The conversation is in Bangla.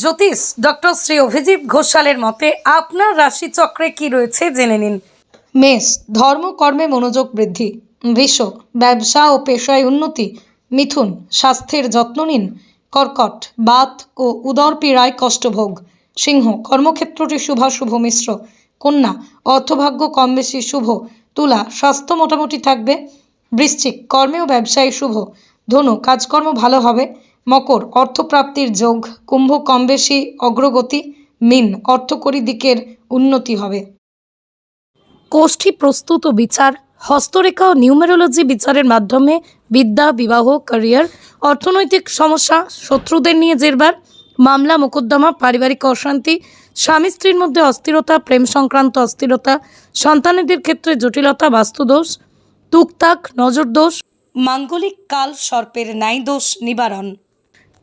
জ্যোতিষ, ডক্টর শ্রী অভিজিৎ ঘোষালের মতে আপনার রাশিচক্রে কি রয়েছে জেনে নিন। মেষ, ধর্ম, কর্মে মনোযোগ বৃদ্ধি। বৃষ, ব্যবসা ও পেশায় উন্নতি। মিথুন, স্বাস্থ্যের যত্ন নিন। কর্কট, বাত ও উদর পীড়ায় কষ্টভোগ। সিংহ, কর্মক্ষেত্রটি শুভাশুভ মিশ্র। কন্যা, অর্থভাগ্য কম বেশি শুভ। তুলা, স্বাস্থ্য মোটামুটি থাকবে। বৃশ্চিক, কর্মে ও ব্যবসায় শুভ। ধনু, কাজকর্ম ভালো হবে। মকর, অর্থপ্রাপ্তির যোগ, কুম্ভ কম বেশি, অগ্রগতি, মিন, অর্থকরী দিকের উন্নতি হবে। কোষ্ঠী প্রস্তুত ও বিচার, হস্তরেখা ও নিউমেরোলজি বিচারের মাধ্যমে বিদ্যা, বিবাহ, ক্যারিয়ার, অর্থনৈতিক সমস্যা, শত্রুদের নিয়ে জেরবার, মামলা, মোকদ্দমা, পারিবারিক অশান্তি, স্বামী স্ত্রীর মধ্যে অস্থিরতা, প্রেম সংক্রান্ত অস্থিরতা, সন্তানেদের ক্ষেত্রে জটিলতা, বাস্তুদোষ, তুকতাক, নজরদোষ, মাঙ্গলিক কাল, সর্পের ন্যায় দোষ নিবারণ।